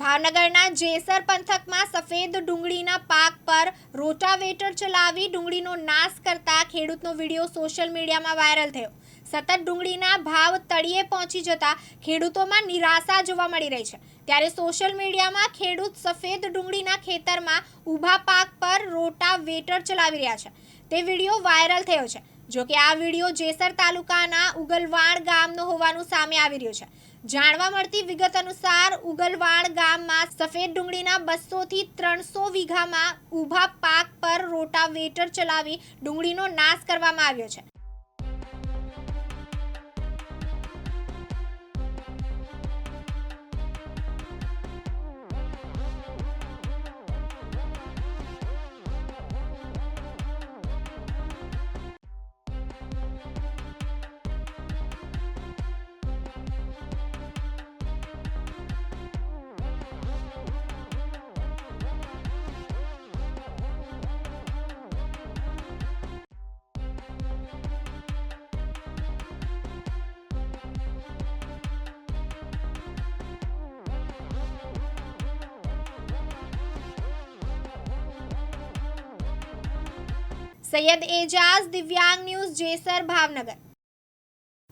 ભાવનગરના જેસર પંથકમાં સફેદ ડુંગળીના પાક પર રોટાવેટર ચલાવી ડુંગળીનો નાશ કરતા ખેડૂતનો વીડિયો સોશિયલ મીડિયામાં વાયરલ થયો. સતત ડુંગળીના ભાવ તળિયે પહોંચી જતા ખેડૂતોમાં નિરાશા જોવા મળી રહી છે. ત્યારે સોશિયલ મીડિયામાં ખેડૂત સફેદ ડુંગળીના ખેતરમાં ઊભા પાક પર રોટાવેટર ચલાવી રહ્યા છે. તે વીડિયો વાયરલ થયો છે. જો કે આ વીડિયો જેસર તાલુકાના ઉગલવાણ ગામનો હોવાનું સામે આવી રહ્યું છે. જાણવા મળતી વિગત અનુસાર ઉગલવાણ ગામમાં સફેદ ડુંગળીના બસોથી ત્રણસો વીઘામાં ઊભા પાક પર રોટાવેટર ચલાવી ડુંગળીનો નાશ કરવામાં આવ્યો છે. સૈયદ એજાઝ દિવ્યાંગ ન્યૂઝ જેસર ભાવનગર